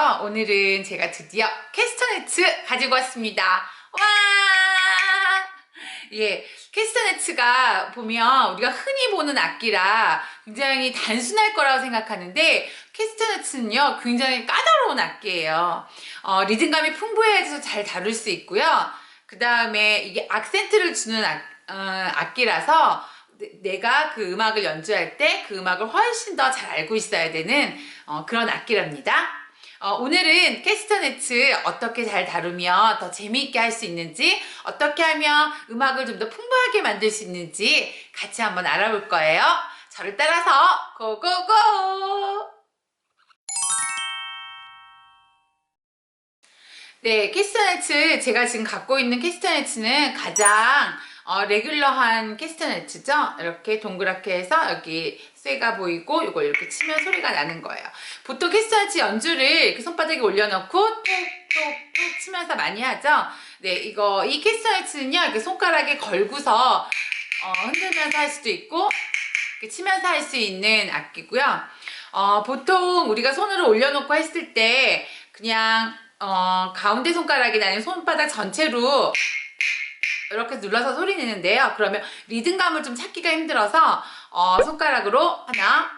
오늘은 제가 드디어 캐스터네츠 가지고 왔습니다. 와! 예, 캐스터네츠가 보면 우리가 흔히 보는 악기라 굉장히 단순할 거라고 생각하는데 캐스터네츠는요 굉장히 까다로운 악기예요. 어, 리듬감이 풍부해서 잘 다룰 수 있고요. 그 다음에 이게 악센트를 주는 악, 어, 악기라서 내- 내가 그 음악을 연주할 때 그 음악을 훨씬 더 잘 알고 있어야 되는 어, 그런 악기랍니다. 어, 오늘은 캐스터네츠 어떻게 잘 다루면 더 재미있게 할 수 있는지 어떻게 하면 음악을 좀 더 풍부하게 만들 수 있는지 같이 한번 알아볼 거예요. 저를 따라서 고고고! 네, 캐스터네츠 제가 지금 갖고 있는 캐스터네츠는 가장 어, 레귤러한 캐스터네츠죠. 이렇게 동그랗게 해서 여기 쇠가 보이고 이걸 이렇게 치면 소리가 나는 거예요. 보통 캐스터네츠 연주를 이렇게 손바닥에 올려놓고 톡톡톡 치면서 많이 하죠. 네, 이거 이 캐스터네츠는요 이렇게 손가락에 걸고서 어, 흔들면서 할 수도 있고 치면서 할 수 있는 악기고요. 어, 보통 우리가 손으로 올려놓고 했을 때 그냥 어, 가운데 손가락이나 아니면 손바닥 전체로 이렇게 눌러서 소리 내는데요. 그러면 리듬감을 좀 찾기가 힘들어서 어, 손가락으로 하나,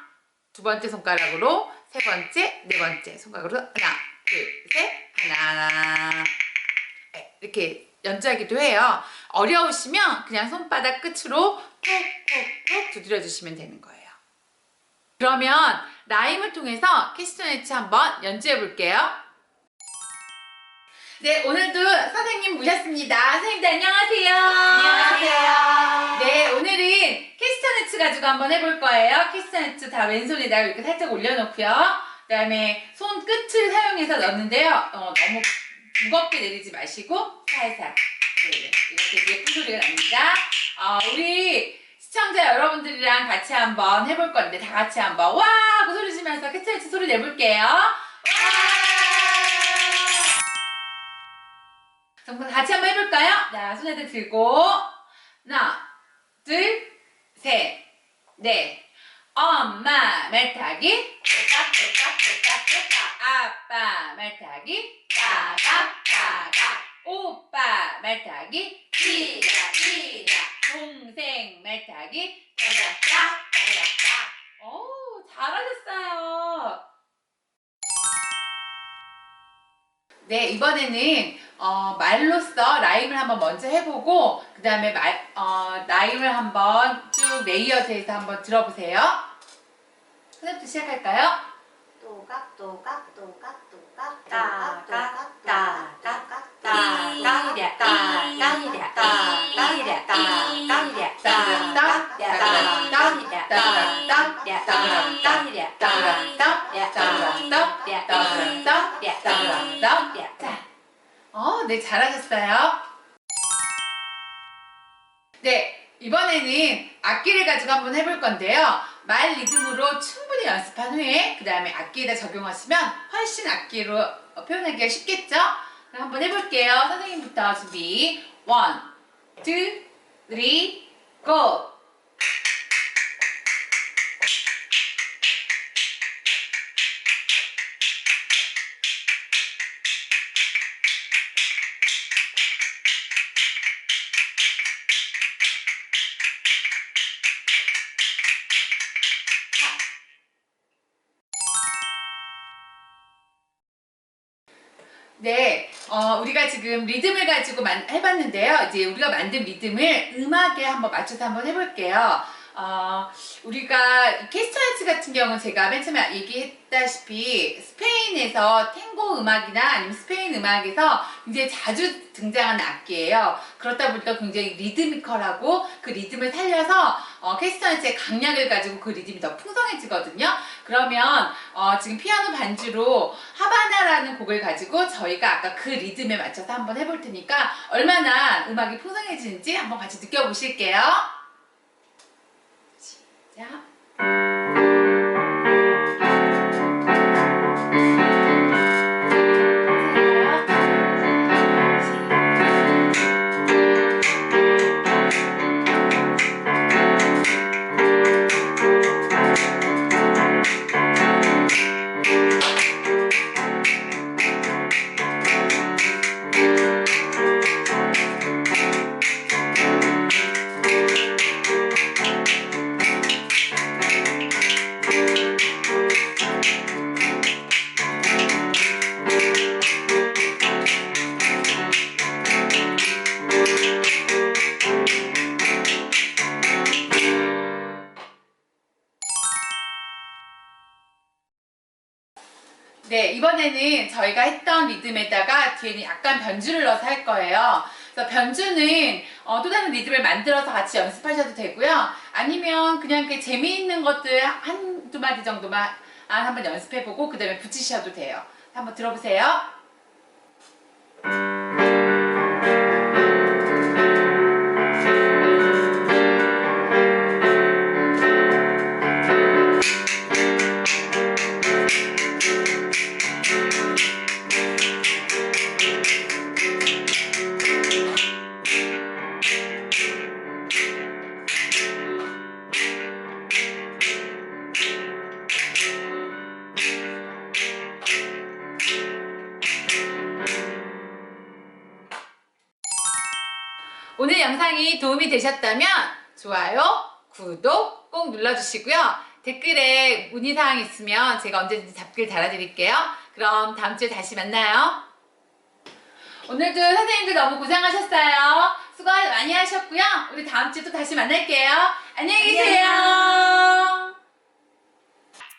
두 번째 손가락으로 세 번째, 네 번째 손가락으로 하나, 둘, 셋, 하나, 네, 이렇게 연주하기도 해요. 어려우시면 그냥 손바닥 끝으로 톡톡톡 두드려 주시면 되는 거예요. 그러면 라임을 통해서 캐스터네츠 한번 연주해 볼게요. 네, 오늘도 선생님 모셨습니다. 선생님들 안녕하세요. 안녕하세요. 네, 오늘은 캐스터네츠 가지고 한번 해볼 거예요. 캐스터네츠 다 왼손에다가 이렇게 살짝 올려놓고요. 그 다음에 손 끝을 사용해서 넣는데요. 어, 너무 무겁게 내리지 마시고 살살. 네, 이렇게 예쁜 소리가 납니다. 어, 우리 시청자 여러분들이랑 같이 한번 해볼 건데 다 같이 한번 와 하고 소리 지면서 캐스터네츠 소리 내볼게요. 와! 정말 같이 한번 해볼까요? 자, 손에다 들고. 하나, 둘, 셋, 넷. 엄마 말타기. 아빠 말타기. 까각까각 오빠 말타기. 찌라찌라 동생 말타기. 짜자짜짜짜짜 오 잘하셨어요 네 이번에는 어, 말로써 라임을 한번 먼저 해보고 그 다음에 말, 어, 라임을 한번 쭉 레이어드 해서 한번 들어보세요 선생님부터 시작할까요? 또각 또각 또각 따각, 또각 따각, 또각 따각, 또각 이랴, 따각, 이랴, 따각, 이랴, 따각, 이랴, 따각, 따각, 따각, 따각, 따각, 따각, 따각, 따각, 따각, 따각. 자, 어, 네, 잘하셨어요. 네, 이번에는 악기를 가지고 한번 해볼 건데요. 말 리듬으로 충분히 연습한 후에 그 다음에 악기에다 적용하시면 훨씬 악기로 어, 표현하기가 쉽겠죠? 그럼 한번 해볼게요. 선생님부터 준비. 원, 투, 쓰리, 고! 네, 어, 우리가 지금 리듬을 가지고 만- 해봤는데요. 이제 우리가 만든 리듬을 음악에 한번 맞춰서 한번 해볼게요. 어, 우리가 이 캐스터네츠 같은 경우는 제가 맨 처음에 얘기했다시피 스페인에서 탱고 음악이나 아니면 스페인 음악에서 굉장히 자주 등장하는 악기예요. 그렇다 보니까 굉장히 리드미컬하고 그 리듬을 살려서 어, 캐스터네츠의 강약을 가지고 그 리듬이 더 풍성해지거든요. 그러면 어, 지금 피아노 반주로 하바나라는 곡을 가지고 저희가 아까 그 리듬에 맞춰서 한번 해볼 테니까 얼마나 음악이 풍성해지는지 한번 같이 느껴보실게요. Yeah. 작. 이번에는 저희가 했던 리듬에다가 뒤에는 약간 변주를 넣어서 할 거예요. 그래서 변주는 어, 또 다른 리듬을 만들어서 같이 연습하셔도 되고요. 아니면 그냥 그 재미있는 것들 한두 마디 정도만 아, 한번 연습해보고 그 다음에 붙이셔도 돼요. 한번 들어보세요. 오늘 영상이 도움이 되셨다면 좋아요, 구독 꼭 눌러주시고요. 댓글에 문의사항 있으면 제가 언제든지 답글 달아드릴게요. 그럼 다음 주에 다시 만나요. 오늘도 선생님들 너무 고생하셨어요. 수고 많이 하셨고요. 우리 다음 주에 또 다시 만날게요. 안녕히 계세요.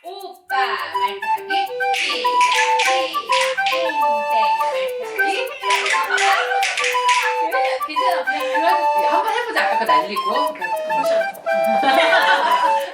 오빠 말타기 시작 시작 땡땡 말타기 괜찮아 그냥 그래도 한번 해보자. 아까 그 날리고